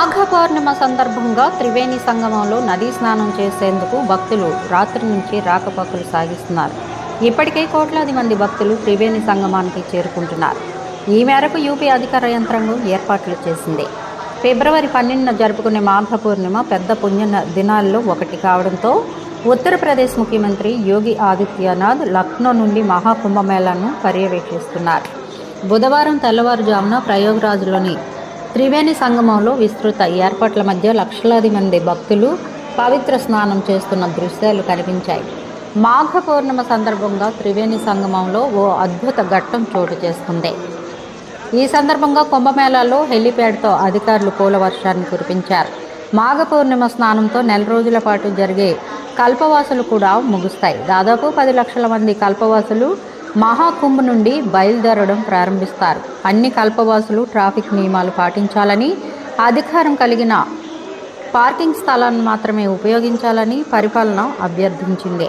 ఆఘ పౌర్ణిమ సందర్భంగా త్రివేణి సంగమంలో నదీ స్నానం చేసేందుకు భక్తులు రాత్రి నుంచి రాకపోకలు సాగిస్తున్నారు. ఇప్పటికే కోట్లాది మంది భక్తులు త్రివేణి సంగమానికి చేరుకుంటున్నారు. ఈ మేరకు యూపీ అధికార యంత్రాంగం ఏర్పాట్లు చేసింది. ఫిబ్రవరి పన్నెండున జరుపుకునే మాఘ పూర్ణిమ పెద్ద పుణ్య దినాల్లో ఒకటి కావడంతో ఉత్తరప్రదేశ్ ముఖ్యమంత్రి యోగి ఆదిత్యనాథ్ లక్నో నుండి మహాకుంభమేళాను పర్యవేక్షిస్తున్నారు. బుధవారం తెల్లవారుజామున ప్రయోగరాజ్లోని త్రివేణి సంగమంలో విస్తృత ఏర్పాట్ల మధ్య లక్షలాది మంది భక్తులు పవిత్ర స్నానం చేస్తున్న దృశ్యాలు కనిపించాయి. మాఘ పౌర్ణమ సందర్భంగా త్రివేణి సంగమంలో ఓ అద్భుత ఘట్టం చోటు చేసుకుంది. ఈ సందర్భంగా కుంభమేళాలో హెలిప్యాడ్తో అధికారులు పూల వర్షాన్ని కురిపించారు. మాఘ పౌర్ణిమ స్నానంతో నెల రోజుల పాటు జరిగే కల్పవాసులు కూడా ముగుస్తాయి. దాదాపు పది లక్షల మంది కల్పవాసులు మహాకుంభ్ నుండి బయలుదేరడం ప్రారంభిస్తారు. అన్ని కల్పవాసులు ట్రాఫిక్ నియమాలు పాటించాలని అధికారం కలిగిన పార్కింగ్ స్థలాన్ని మాత్రమే ఉపయోగించాలని పరిపాలన అభ్యర్థించింది.